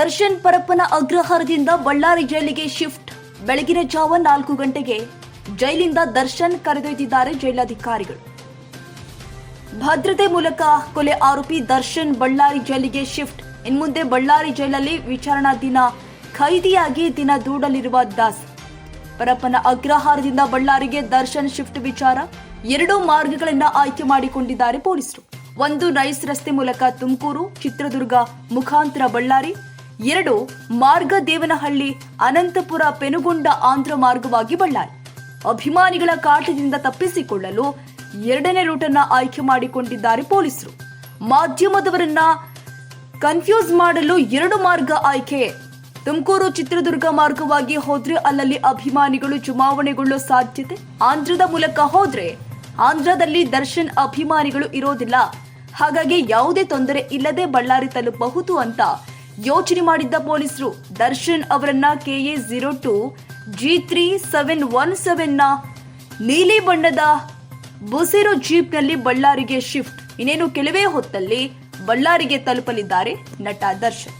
ದರ್ಶನ್ ಪರಪ್ಪನ ಅಗ್ರಹಾರದಿಂದ ಬಳ್ಳಾರಿ ಜೈಲಿಗೆ ಶಿಫ್ಟ್. ಬೆಳಗಿನ ಜಾವ ನಾಲ್ಕು ಗಂಟೆಗೆ ಜೈಲಿಂದ ದರ್ಶನ್ ಕರೆದೊಯ್ದಿದ್ದಾರೆ ಜೈಲಾಧಿಕಾರಿಗಳು. ಭದ್ರತೆ ಮೂಲಕ ಕೊಲೆ ಆರೋಪಿ ದರ್ಶನ್ ಬಳ್ಳಾರಿ ಜೈಲಿಗೆ ಶಿಫ್ಟ್. ಇನ್ಮುಂದೆ ಬಳ್ಳಾರಿ ಜೈಲಲ್ಲಿ ವಿಚಾರಣಾ ದಿನ ಖೈದಿಯಾಗಿ ದಿನ ದೂಡಲಿರುವ ದಾಸ್. ಪರಪ್ಪನ ಅಗ್ರಹಾರದಿಂದ ಬಳ್ಳಾರಿಗೆ ದರ್ಶನ್ ಶಿಫ್ಟ್ ವಿಚಾರ ಎರಡು ಮಾರ್ಗಗಳನ್ನ ಆಯ್ಕೆ ಮಾಡಿಕೊಂಡಿದ್ದಾರೆ ಪೊಲೀಸರು. ಒಂದು ನೈಸ್ ರಸ್ತೆ ಮೂಲಕ ತುಮಕೂರು, ಚಿತ್ರದುರ್ಗ, ಮುಖಾಂತರ ಬಳ್ಳಾರಿ ಎರಡು ಮಾರ್ಗ ದೇವನಹಳ್ಳಿ ಅನಂತಪುರ, ಪೆನುಗೊಂಡ ಆಂಧ್ರ ಮಾರ್ಗವಾಗಿ ಬಳ್ಳಾರಿ. ಅಭಿಮಾನಿಗಳ ಕಾಟದಿಂದ ತಪ್ಪಿಸಿಕೊಳ್ಳಲು ಎರಡನೇ ರೂಟನ್ನ ಆಯ್ಕೆ ಮಾಡಿಕೊಂಡಿದ್ದಾರೆ ಪೊಲೀಸರು. ಮಾಧ್ಯಮದವರನ್ನ ಕನ್ಫ್ಯೂಸ್ ಮಾಡಲು ಎರಡು ಮಾರ್ಗ ಆಯ್ಕೆ. ತುಮಕೂರು ಚಿತ್ರದುರ್ಗ ಮಾರ್ಗವಾಗಿ ಹೋದ್ರೆ ಅಲ್ಲಲ್ಲಿ ಅಭಿಮಾನಿಗಳು ಚುನಾವಣೆಗೊಳ್ಳೋ ಸಾಧ್ಯತೆ? ಆಂಧ್ರದ ಮೂಲಕ ಹೋದ್ರೆ ಆಂಧ್ರದಲ್ಲಿ ದರ್ಶನ್ ಅಭಿಮಾನಿಗಳು ಇರೋದಿಲ್ಲ. ಹಾಗಾಗಿ ಯಾವುದೇ ತೊಂದರೆ ಇಲ್ಲದೆ ಬಳ್ಳಾರಿ ತಲುಪಬಹುದು ಅಂತ ಯೋಚನೆ ಮಾಡಿದ್ದ ಪೊಲೀಸರು ದರ್ಶನ್ ಅವರನ್ನ K A zero two G three seven one ಸೆವೆನ್ನ ನೀಲಿ ಬಣ್ಣದ ಬೊಸೆರೋ ಜೀಪ್ನಲ್ಲಿ ಬಳ್ಳಾರಿಗೆ ಶಿಫ್ಟ್. ಇನ್ನೇನು ಕೆಲವೇ ಹೊತ್ತಲ್ಲಿ ಬಳ್ಳಾರಿಗೆ ತಲುಪಲಿದ್ದಾರೆ ನಟ ದರ್ಶನ್.